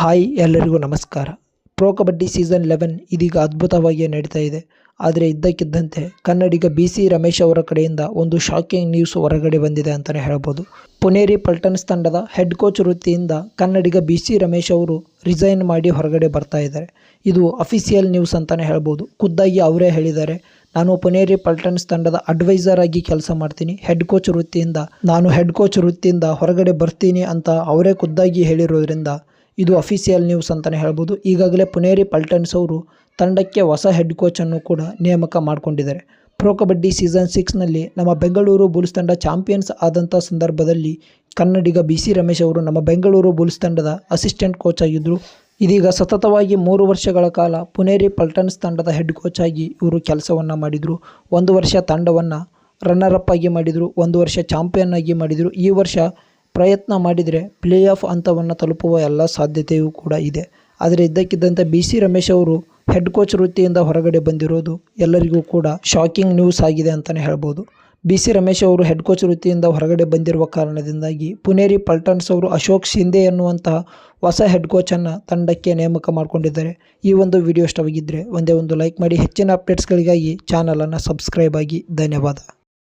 Hi, ಎಲ್ಲರಿಗೂ ನಮಸ್ಕಾರ. Pro kabaddi season eleven ಇದೀಗ ಅದ್ಭುತವಾಗಿ ನಡೀತಾ ಇದೆ. ಆದರೆ ಇದ್ದಕ್ಕಿದ್ದಂತೆ ಕನ್ನಡಿಗ ಬಿ ಸಿ ರಮೇಶ್ ಅವರ ಕಡೆಯಿಂದ ಒಂದು ಶಾಕಿಂಗ್ ನ್ಯೂಸ್ ಹೊರಗಡೆ ಬಂದಿದೆ ಅಂತಲೇ ಹೇಳ್ಬೋದು. ಪುನೇರಿ ಪಲ್ಟನ್ಸ್ ತಂಡದ ಹೆಡ್ ಕೋಚ್ ವೃತ್ತಿಯಿಂದ ಕನ್ನಡಿಗ ಬಿ ಸಿ ರಮೇಶ್ ಅವರು ರಿಸೈನ್ ಮಾಡಿ ಹೊರಗಡೆ ಬರ್ತಾ ಇದ್ದಾರೆ. ಇದು ಅಫಿಷಿಯಲ್ ನ್ಯೂಸ್ ಅಂತಲೇ ಹೇಳ್ಬೋದು. ಖುದ್ದಾಗಿ ಅವರೇ ಹೇಳಿದ್ದಾರೆ. ನಾನು ಪುನೇರಿ ಪಲ್ಟನ್ಸ್ ತಂಡದ ಅಡ್ವೈಸರ್ ಆಗಿ ಕೆಲಸ ಮಾಡ್ತೀನಿ. ಹೆಡ್ ಕೋಚ್ ವೃತ್ತಿಯಿಂದ ನಾನು ಹೆಡ್ ಕೋಚ್ ವೃತ್ತಿಯಿಂದ ಹೊರಗಡೆ ಬರ್ತೀನಿ ಅಂತ ಅವರೇ ಖುದ್ದಾಗಿ ಹೇಳಿರೋದ್ರಿಂದ ಇದು ಅಫಿಷಿಯಲ್ ನ್ಯೂಸ್ ಅಂತಲೇ ಹೇಳ್ಬೋದು. ಈಗಾಗಲೇ ಪುನೇರಿ ಪಲ್ಟನ್ಸ್ ಅವರು ತಂಡಕ್ಕೆ ಹೊಸ ಹೆಡ್ ಕೋಚನ್ನು ಕೂಡ ನೇಮಕ ಮಾಡಿಕೊಂಡಿದ್ದಾರೆ. ಪ್ರೋ ಕಬಡ್ಡಿ ಸೀಸನ್ ಸಿಕ್ಸ್ನಲ್ಲಿ ನಮ್ಮ ಬೆಂಗಳೂರು ಬುಲ್ಸ್ ತಂಡ ಚಾಂಪಿಯನ್ಸ್ ಆದಂಥ ಸಂದರ್ಭದಲ್ಲಿ ಕನ್ನಡಿಗ ಬಿ ಸಿ ರಮೇಶ್ ಅವರು ನಮ್ಮ ಬೆಂಗಳೂರು ಬುಲ್ಸ್ ತಂಡದ ಅಸಿಸ್ಟೆಂಟ್ ಕೋಚ್ ಆಗಿದ್ದರು ಇದೀಗ ಸತತವಾಗಿ ಮೂರು ವರ್ಷಗಳ ಕಾಲ ಪುನೇರಿ ಪಲ್ಟನ್ಸ್ ತಂಡದ ಹೆಡ್ ಕೋಚ್ ಆಗಿ ಇವರು ಕೆಲಸವನ್ನು ಮಾಡಿದರು. ಒಂದು ವರ್ಷ ತಂಡವನ್ನು ರನ್ನರ್ ಅಪ್ ಆಗಿ ಮಾಡಿದರು, ಒಂದು ವರ್ಷ ಚಾಂಪಿಯನ್ ಆಗಿ ಮಾಡಿದರು. ಈ ವರ್ಷ ಪ್ರಯತ್ನ ಮಾಡಿದರೆ ಪ್ಲೇ ಆಫ್ ಹಂತವನ್ನು ತಲುಪುವ ಎಲ್ಲ ಸಾಧ್ಯತೆಯೂ ಕೂಡ ಇದೆ. ಆದರೆ ಇದ್ದಕ್ಕಿದ್ದಂತೆ ಬಿ ಸಿ ರಮೇಶ್ ಅವರು ಹೆಡ್ ಕೋಚ್ ವೃತ್ತಿಯಿಂದ ಹೊರಗಡೆ ಬಂದಿರೋದು ಎಲ್ಲರಿಗೂ ಕೂಡ ಶಾಕಿಂಗ್ ನ್ಯೂಸ್ ಆಗಿದೆ ಅಂತಲೇ ಹೇಳ್ಬೋದು. ಬಿ ಸಿ ರಮೇಶ್ ಅವರು ಹೆಡ್ ಕೋಚ್ ವೃತ್ತಿಯಿಂದ ಹೊರಗಡೆ ಬಂದಿರುವ ಕಾರಣದಿಂದಾಗಿ ಪುನೇರಿ ಪಲ್ಟನ್ಸ್ ಅವರು ಅಶೋಕ್ ಶಿಂದೆ ಎನ್ನುವಂತಹ ಹೊಸ ಹೆಡ್ ಕೋಚನ್ನು ತಂಡಕ್ಕೆ ನೇಮಕ ಮಾಡಿಕೊಂಡಿದ್ದಾರೆ. ಈ ಒಂದು ವಿಡಿಯೋ ಇಷ್ಟವಾಗಿದ್ದರೆ ಒಂದೇ ಒಂದು ಲೈಕ್ ಮಾಡಿ. ಹೆಚ್ಚಿನ ಅಪ್ಡೇಟ್ಸ್ಗಳಿಗಾಗಿ ಚಾನಲನ್ನು ಸಬ್ಸ್ಕ್ರೈಬ್ ಆಗಿ. ಧನ್ಯವಾದ.